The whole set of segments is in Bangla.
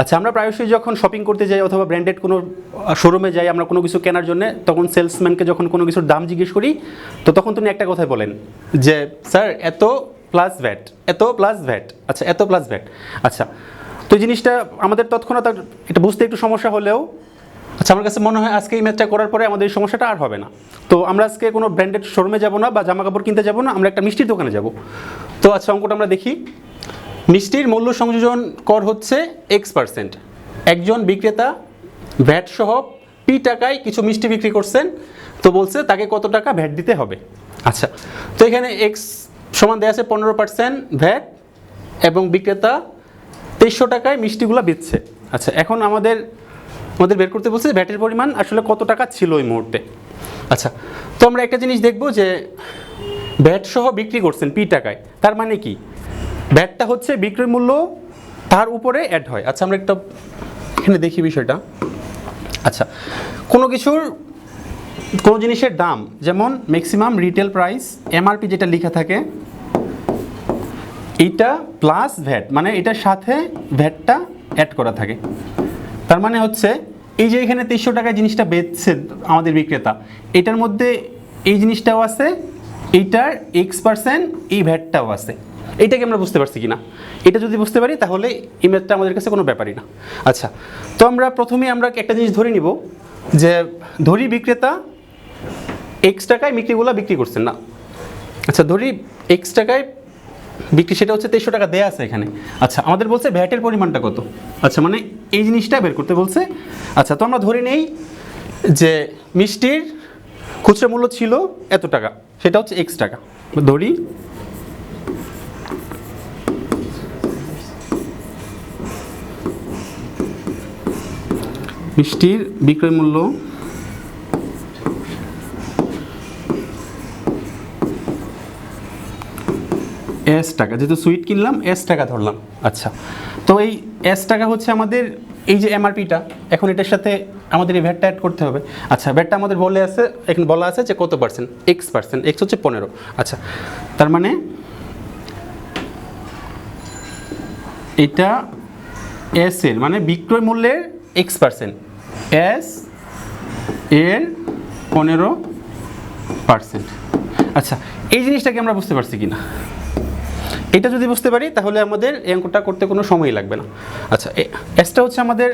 আচ্ছা আমরা প্রায়শই যখন শপিং করতে যাই অথবা ব্র্যান্ডেড কোনো শোরুমে যাই, আমরা কোনো কিছু কেনার জন্য, তখন সেলসম্যানকে যখন কোনো কিছুর দাম জিজ্ঞেস করি, তো তখন তিনি একটা কথাই বলেন যে, স্যার, এত প্লাস ভ্যাট এত প্লাস ভ্যাট আচ্ছা এত প্লাস ভ্যাট আচ্ছা তো জিনিসটা আমাদের তৎক্ষণাৎ এটা বুঝতে একটু সমস্যা হলেও আচ্ছা আমার কাছে মনে হয় আজকে এই ম্যাচটা করার পরে আমাদের এই সমস্যাটা আর হবে না। তো আমরা আজকে কোনো ব্র্যান্ডেড শোরুমে যাব না বা জামা কাপড় কিনতে যাব না, আমরা একটা মিষ্টির দোকানে যাব। তো আচ্ছা অঙ্কটা আমরা দেখি। মিষ্টির মূল্য সংযোজন কর হচ্ছে এক্স পার্সেন্ট একজন বিক্রেতা ভ্যাট সহ পি টাকায় কিছু মিষ্টি বিক্রি করছেন, তো বলছে তাকে কত টাকা ভ্যাট দিতে হবে? আচ্ছা তো এখানে এক্স সমান দেওয়া আছে পনেরো পার্সেন্ট ভ্যাট এবং বিক্রেতা তেইশশো টাকায় মিষ্টিগুলো বেচছে। আচ্ছা এখন আমাদের আমাদের বের করতে বলছে ভ্যাটের পরিমাণ আসলে কত টাকা ছিল ওই মুহূর্তে। আচ্ছা তো আমরা একটা জিনিস দেখব যে ভ্যাট সহ বিক্রি করছেন পি টাকায়, তার মানে কি? ভ্যাটটা হচ্ছে বিক্রয় মূল্য তার উপরে অ্যাড হয়। আচ্ছা আমরা একটা এখানে দেখি বিষয়টা। আচ্ছা কোনো কিছুর, কোনো জিনিসের দাম, যেমন ম্যাক্সিমাম রিটেল প্রাইস এমআরপি যেটা লেখা থাকে এইটা প্লাস ভ্যাট মানে এটার সাথে ভ্যাটটা অ্যাড করা থাকে। তার মানে হচ্ছে, এই যে এখানে তেইশশো টাকায় জিনিসটা বেচছে আমাদের বিক্রেতা, এটার মধ্যে এই জিনিসটাও আছে এইটার এক্স পার্সেন্ট এই ভ্যাটটাও আছে। এইটাকে আমরা বুঝতে পারছি কি না এটা যদি বুঝতে পারি, তাহলে এই ম্যাথটা আমাদের কাছে কোনো ব্যাপারই না। আচ্ছা তো আমরা প্রথমে আমরা একটা জিনিস ধরে নিব যে ধরি বিক্রেতা এক্স টাকায় মিষ্টিগুলো বিক্রি করছেন না। আচ্ছা ধরি এক্স টাকায় বিক্রি, সেটা হচ্ছে তেইশশো টাকা দেয়া আছে এখানে। আচ্ছা আমাদের বলছে ভ্যাটের পরিমাণটা কত? আচ্ছা মানে এই জিনিসটা বের করতে বলছে। আচ্ছা তো আমরা ধরে নেই যে মিষ্টির খুচরা মূল্য ছিল এত টাকা। সেটা হচ্ছে এক্স টাকা। ধরি। মিষ্টির বিক্রয় মূল্য এস টাকা। যেহেতু সুইট কিনলাম এস টাকা ধরলাম। আচ্ছা। তো এই এস টাকা হচ্ছে আমাদের, এই যে এমআরপিটা এখন এটার সাথে আমাদের এই ভ্যাটটা অ্যাড করতে হবে। আচ্ছা ভ্যাটটা আমাদের বলে আছে, এখন বলা আছে যে কত পার্সেন্ট এক্স পার্সেন্ট এক্স হচ্ছে পনেরো। আচ্ছা তার মানে এটা এস এর মানে বিক্রয় মূল্যের এক্স পার্সেন্ট এস এর পনেরো পার্সেন্ট আচ্ছা এই জিনিসটাকে আমরা বুঝতে পারছি কি না এটা যদি বুঝতে পারি, তাহলে আমাদের এই অঙ্কটা করতে কোনো সময় লাগবে না। আচ্ছা এসটা হচ্ছে আমাদের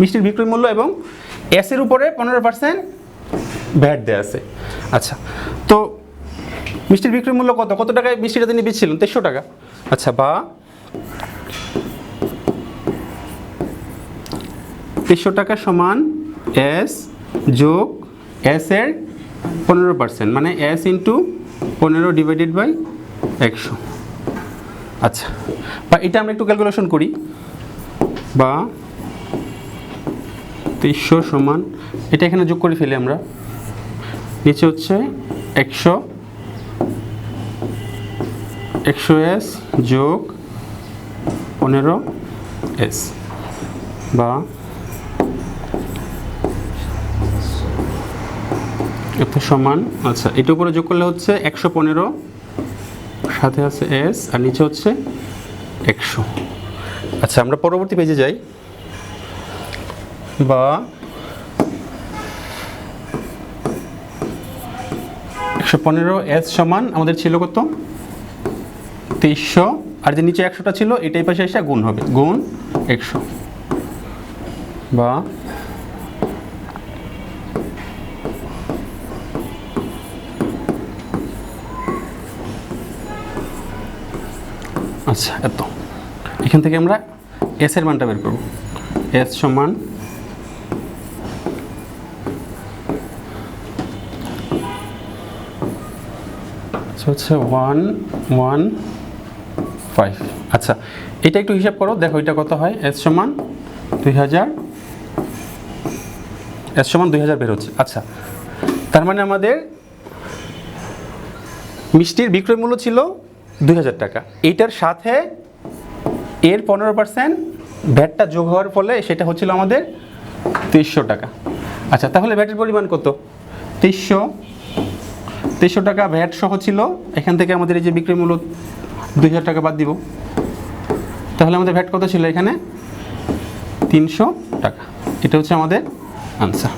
মিষ্টির বিক্রয় মূল্য এবং এসের উপরে পনেরো পার্সেন্ট ভ্যাট দেওয়া আছে। আচ্ছা তো মিষ্টির বিক্রয় মূল্য কত? কত টাকায় মিষ্টিটা তিনি বেচছিলেন? তেইশশো টাকা। আচ্ছা বা তেইশশো টাকা সমান এস যোগ এস এর পনেরো পার্সেন্ট মানে এস ইন্টু পনেরো ডিভাইডেড বাই একশো। আচ্ছা বা এটা আমরা একটু ক্যালকুলেশন করি। বা তেইশশো সমান, এটা এখানে যোগ করে ফেলি আমরা। নিচে হচ্ছে একশো একশো এস যোগ পনেরো এস বা এত সমান আচ্ছা এটা উপরে যোগ করলে হচ্ছে একশো পনেরো, সাথে আছে এস, আর নিচে হচ্ছে একশো। আচ্ছা আমরা পরবর্তী পেজে যাই। বা একশো পনেরো এস সমান আমাদের ছিল কত? তেইশশো আর যে নিচে একশোটা ছিল, এটাই পাশে এসে গুণ হবে। গুণ একশো। বা আচ্ছা এত। এখান থেকে আমরা এস এর মানটা বের করব। এস সমান হচ্ছে ওয়ান ওয়ান ফাইভ আচ্ছা এটা একটু হিসাব করো, দেখো এটা কত হয়? এস সমান দুই হাজার এস সমান দুই হাজার বের হচ্ছে। আচ্ছা তার মানে আমাদের মিষ্টির বিক্রয় মূল্য ছিল দুই হাজার টাকা। এইটার সাথে এর পনেরো পার্সেন্ট ভ্যাটটা যোগ হওয়ার ফলে সেটা হচ্ছিল আমাদের তেইশশো টাকা। আচ্ছা তাহলে ভ্যাটের পরিমাণ কত? তেইশশো তেইশশো টাকা ভ্যাট সহ ছিল। এখান থেকে আমাদের এই যে বিক্রি মূল্য দুই হাজার টাকা বাদ দিব। তাহলে আমাদের ভ্যাট কত ছিল এখানে? তিনশো টাকা। এটা হচ্ছে আমাদের আনসার